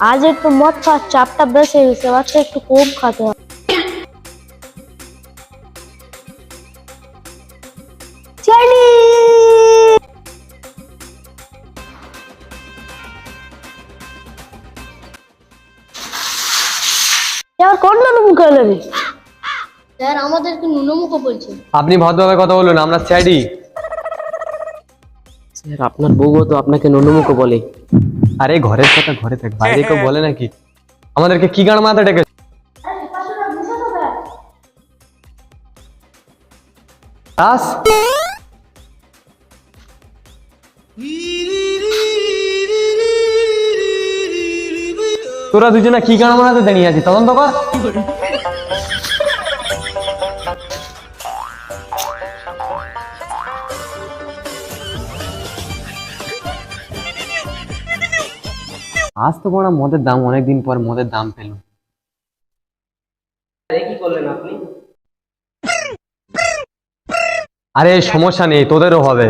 আজ একটু মদ খাওয়ার চাপটা বেশি হয়েছে বাচ্চা একটু কম খাতে হবে। স্যার আমাদেরকে নুনমুখ বলছে। আপনি ভদ্রভাবে কথা বলুন আমরা স্যাডি স্যার আপনার বউও তো আপনাকে নুনমুখ বলে। আরে ঘরের কথা, ঘরে থাক, বাইরে কেউ বলে নাকি? আমাদেরকে কি গান মাথা ডেকে তোরা দুজনে কি গান মানাতে দাঁড়িয়ে আছিস? তদন্ত কর। আজ তো বড় মদের দাম অনেকদিন পর মদের দাম পেল। কি করলেন আপনি? আরে সমস্যা নেই তোদেরও হবে।